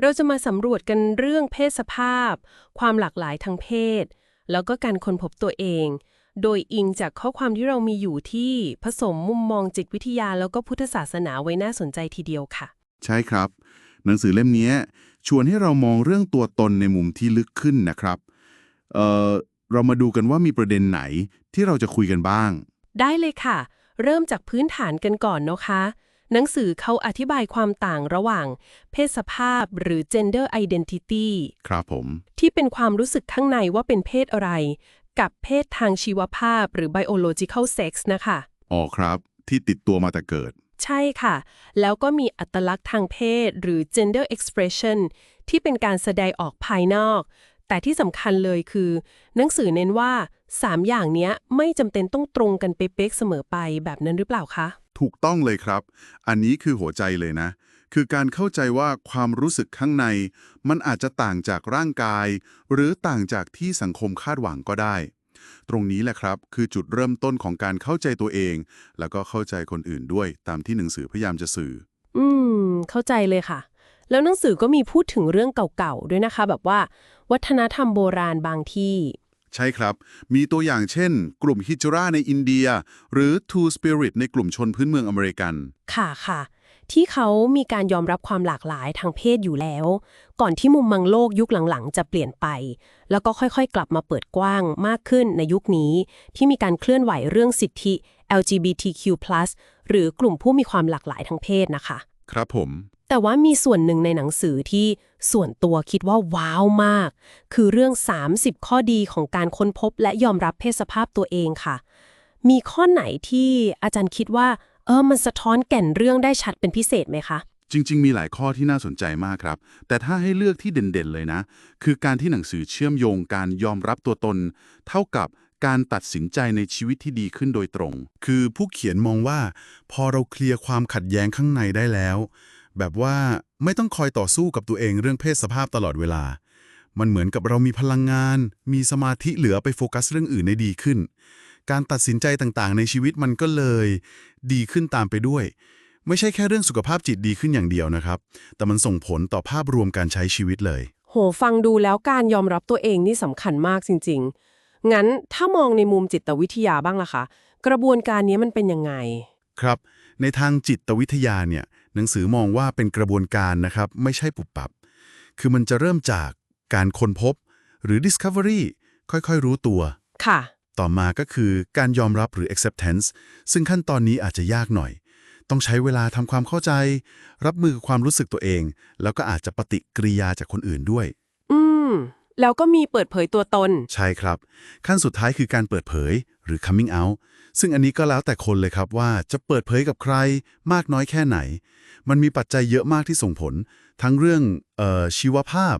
เราจะมาสำรวจกันเรื่องเพศสภาพ ความหลากหลายทางเพศ แล้วก็การค้นพบตัวเอง โดยอิงจากข้อความที่เรามีอยู่ที่ผสมมุมมองจิตวิทยาแล้วก็พุทธศาสนาไว้น่าสนใจทีเดียวค่ะ ใช่ครับ หนังสือเล่มนี้ชวนให้เรามองเรื่องตัวตนในมุมที่ลึกขึ้นนะครับเอ่อเรามาดูกันว่ามีประเด็นไหนที่เราจะคุยกันบ้าง ได้เลยค่ะ เริ่มจากพื้นฐานกันก่อนนะคะ หนังสือเขาอธิบายความต่างระหว่าง เพศสภาพหรือ gender identity ครับผม ที่เป็นความรู้สึกข้างในว่าเป็นเพศอะไร กับเพศทางชีวภาพหรือ biological sex นะคะ อ๋อครับ ที่ติดตัวมาแต่เกิด ใช่ค่ะ แล้วก็มีอัตลักษณ์ทางเพศหรือ gender expression ที่เป็นการแสดงออกภายนอก แต่ที่สำคัญเลยคือ หนังสือเน้นว่า 3 อย่างเนี้ยไม่จำเป็นต้องตรงกันเป๊ะๆเสมอไปแบบนั้นหรือเปล่าคะ ถูกต้องเลยครับ อันนี้คือหัวใจเลยนะ คือการเข้าใจว่าความรู้สึกข้างใน มันอาจจะต่างจากร่างกาย หรือต่างจากที่สังคมคาดหวังก็ได้ ตรงนี้แหละครับ คือจุดเริ่มต้นของการเข้าใจตัวเอง แล้วก็เข้าใจคนอื่นด้วย ตามที่หนังสือพยายามจะสื่อ อืม เข้าใจเลยค่ะ แล้วหนังสือก็มีพูดถึงเรื่องเก่าๆด้วยนะคะ แบบว่า วัฒนธรรมโบราณบางที่ ใช่ครับ มีตัวอย่างเช่น กลุ่มฮิจราในอินเดีย หรือ Two Spirit ในกลุ่มชนพื้นเมืองอเมริกัน ค่ะค่ะ ที่เขามีการยอมรับความหลากหลายทางเพศอยู่แล้ว ก่อนที่มุมมังโลกยุคหลังๆ จะเปลี่ยนไป แล้วก็ค่อยๆ กลับมาเปิดกว้างมากขึ้นในยุคนี้ ที่มีการเคลื่อนไหวเรื่องสิทธิ LGBTQ+ หรือกลุ่มผู้มีความหลากหลายทางเพศนะคะ ครับผม แต่ว่ามีส่วนหนึ่งในหนังสือที่ส่วนตัวคิดว่าว้าวมาก คือเรื่อง 30 ข้อดีของการค้นพบและยอมรับเพศสภาพตัวเองค่ะ มีข้อไหนที่อาจารย์คิดว่า เออมันสะท้อนแก่นเรื่องได้ชัดเป็นพิเศษไหมคะจริง ๆ มีหลายข้อที่น่าสนใจมากครับ แต่ถ้าให้เลือกที่เด่นๆ เลยนะ คือการที่หนังสือเชื่อมโยงการยอมรับตัวตน เท่ากับ การตัดสินใจในชีวิตที่ดีขึ้นโดยตรง คือผู้เขียนมองว่า พอเราเคลียร์ความขัดแย้งข้างในได้แล้ว แบบว่าไม่ต้องคอยต่อสู้กับตัวเองเรื่องเพศสภาพตลอดเวลา มันเหมือนกับเรามีพลังงาน มีสมาธิเหลือไปโฟกัสเรื่องอื่นได้ดีขึ้น การตัดสินใจต่างๆ ในชีวิตมันก็เลย ดีขึ้นตามไปด้วย ไม่ใช่แค่เรื่องสุขภาพจิตดีขึ้นอย่างเดียวนะครับ แต่มันส่งผลต่อภาพรวมการใช้ชีวิตเลย โหฟังดูแล้วการยอมรับตัวเองนี่สำคัญมากจริง ๆ งั้นถ้ามองในมุมจิตวิทยาบ้างล่ะคะ กระบวนการนี้มันเป็นยังไง ครับ ในทางจิตวิทยาเนี่ยหนังสือมองว่าเป็นกระบวนการนะครับ ไม่ใช่ปุบปับ คือมันจะเริ่มจากการค้นพบ หรือ discovery ค่อยๆ รู้ตัว ค่ะ ต่อมาก็คือการยอมรับหรือ acceptance ซึ่งขั้นตอนนี้อาจจะยากหน่อย ต้องใช้เวลาทำความเข้าใจ รับมือกับความรู้สึกตัวเอง แล้วก็อาจจะปฏิกิริยาจากคนอื่นด้วยอืม แล้วก็มีเปิดเผยตัวตน ใช่ครับ ขั้นสุดท้ายคือการเปิดเผยหรือ coming out ซึ่งอันนี้ก็แล้วแต่คนเลยครับว่าจะเปิดเผยกับใครมากน้อยแค่ไหน มันมีปัจจัยเยอะมากที่ส่งผล ทั้งเรื่องเออชีวภาพ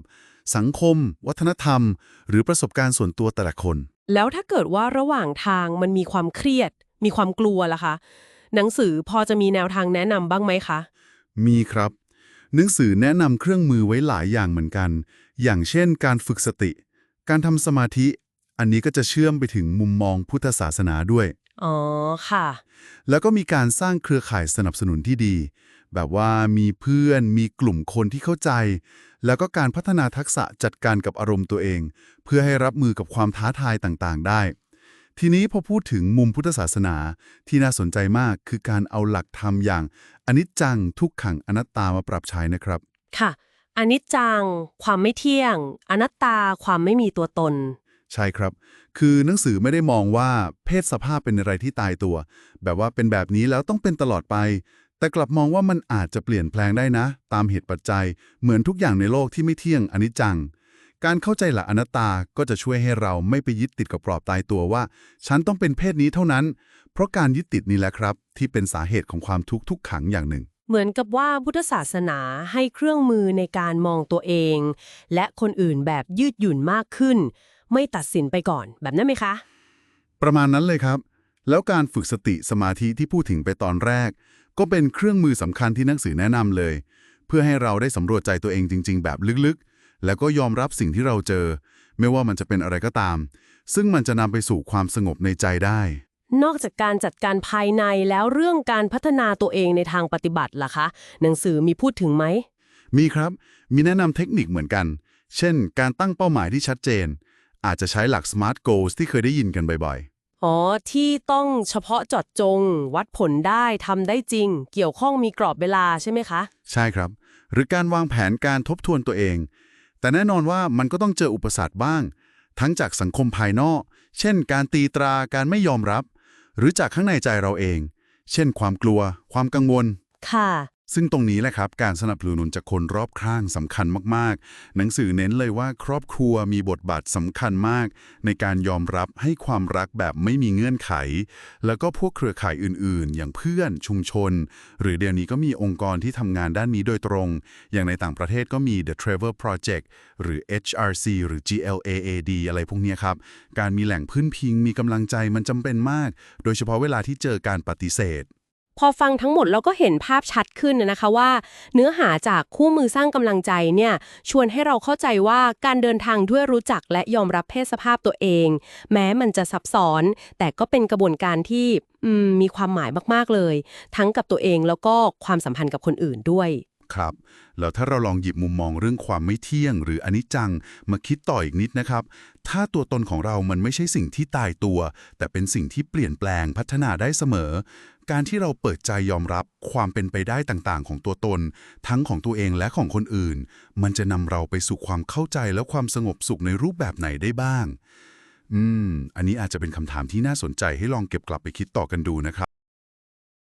สังคม วัฒนธรรม หรือประสบการณ์ส่วนตัวแต่ละคน แล้วถ้าเกิดว่าระหว่างทางมันมีความเครียด มีความกลัวล่ะคะ หนังสือพอจะมีแนวทางแนะนำบ้างไหมคะ มีครับ หนังสือแนะนำเครื่องมือไว้หลายอย่างเหมือนกัน อย่างเช่นการฝึกสติ การทำสมาธิ อันนี้ก็จะเชื่อมไปถึงมุมมองพุทธศาสนาด้วย อ๋อ ค่ะ แล้วก็มีการสร้างเครือข่ายสนับสนุนที่ดี แบบว่ามีเพื่อนมีกลุ่มคนที่เข้าใจ แล้วก็การพัฒนาทักษะจัดการกับอารมณ์ตัวเอง เพื่อให้รับมือกับความท้าทายต่างๆ ได้ทีนี้พอพูดถึงมุมพุทธศาสนาที่น่าสนใจมากคือการเอาหลักธรรมอย่างอนิจจังทุกขังอนัตตามาปรับใช้นะครับ ค่ะ อนิจจัง ความไม่เที่ยง อนัตตา ความไม่มีตัวตน ใช่ครับ คือหนังสือไม่ได้มองว่าเพศสภาพเป็นอะไรที่ตายตัว แบบว่าเป็นแบบนี้แล้วต้องเป็นตลอดไป แต่กลับมองว่ามันอาจจะเปลี่ยนแปลงได้นะ ตามเหตุปัจจัย เหมือนทุกอย่างในโลกที่ไม่เที่ยงอนิจจัง การเข้าใจหลักอนัตตาก็จะช่วยให้เราไม่ไปยึดติดกับกรอบตายตัวว่า ฉันต้องเป็นเพศนี้เท่านั้น เพราะการยึดติดนี่แหละครับ ที่เป็นสาเหตุของความทุกข์ทุกขังอย่างหนึ่ง เหมือนกับว่าพุทธศาสนาให้เครื่องมือในการมองตัวเอง และคนอื่นแบบยืดหยุ่นมากขึ้น ไม่ตัดสินไปก่อนแบบนั้นไหมคะ ประมาณนั้นเลยครับ แล้วการฝึกสติสมาธิที่พูดถึงไปตอนแรก ก็เป็นเครื่องมือสำคัญที่หนังสือแนะนำเลย เพื่อให้เราได้สำรวจใจตัวเองจริง ๆ แบบลึกๆ แล้วก็ยอมรับสิ่งที่เราเจอ ไม่ว่ามันจะเป็นอะไรก็ตาม ซึ่งมันจะนำไปสู่ความสงบในใจได้ นอกจากการจัดการภายในแล้วเรื่องการพัฒนาตัวเองในทางปฏิบัติล่ะคะ หนังสือมีพูดถึงไหม มีครับ มีแนะนำเทคนิคเหมือนกัน เช่น การตั้งเป้าหมายที่ชัดเจน อาจจะใช้หลัก SMART Goals ที่เคยได้ยินกันบ่อยอ๋อ ที่ต้องเฉพาะเจอดจง วัดผลได้ทำได้จริง เกี่ยวข้องมีกรอบเวลาใช่ไหมคะๆใช่ครับ หรือการวางแผนการทบทวนตัวเอง แต่แน่นอนว่ามันก็ต้องเจออุปสรรคบ้าง ทั้งจากสังคมภายนอก เช่น การตีตราการไม่ยอมรับ หรือจากข้างในใจเราเอง เช่นความกลัว ความกังวล ค่ะ ซึ่งตรงนี้แหละครับ การสนับสนุนจากคนรอบข้างสำคัญมากๆ หนังสือเน้นเลยว่าครอบครัวมีบทบาทสำคัญมาก ในการยอมรับให้ความรักแบบไม่มีเงื่อนไข แล้วก็พวกเครือข่ายอื่นๆ อย่างเพื่อนชุมชน หรือเดี๋ยวนี้ก็มีองค์กรที่ทำงานด้านนี้โดยตรง อย่างในต่างประเทศก็มี The Trevor Project หรือ HRC หรือ GLAAD อะไรพวกนี้ครับ การมีแหล่งพึ่งพิงมีกำลังใจมันจำเป็นมาก โดยเฉพาะเวลาที่เจอการปฏิเสธ พอฟังทั้งหมดเราก็เห็นภาพชัดขึ้นนะคะว่า เนื้อหาจากคู่มือสร้างกำลังใจเนี่ยชวนให้เราเข้าใจว่าการเดินทางด้วยรู้จักและยอมรับเพศสภาพตัวเอง แม้มันจะซับซ้อน แต่ก็เป็นกระบวนการที่มีความหมายมากๆเลย ทั้งกับตัวเองแล้วก็ความสัมพันธ์กับคนอื่นด้วย ครับ แล้วถ้าเราลองหยิบมุมมองเรื่องความไม่เที่ยง หรืออนิจจังมาคิดต่ออีกนิดนะครับ ถ้าตัวตนของเรามันไม่ใช่สิ่งที่ตายตัว แต่เป็นสิ่งที่เปลี่ยนแปลงพัฒนาได้เสมอ การที่เราเปิดใจยอมรับความเป็นไปได้ต่างๆ ของตัวตน ทั้งของตัวเองและของคนอื่น มันจะนำเราไปสู่ความเข้าใจและความสงบสุขในรูปแบบไหนได้บ้าง อืม อันนี้อาจจะเป็นคำถามที่น่าสนใจให้ลองเก็บกลับไปคิดต่อกันดูนะครับ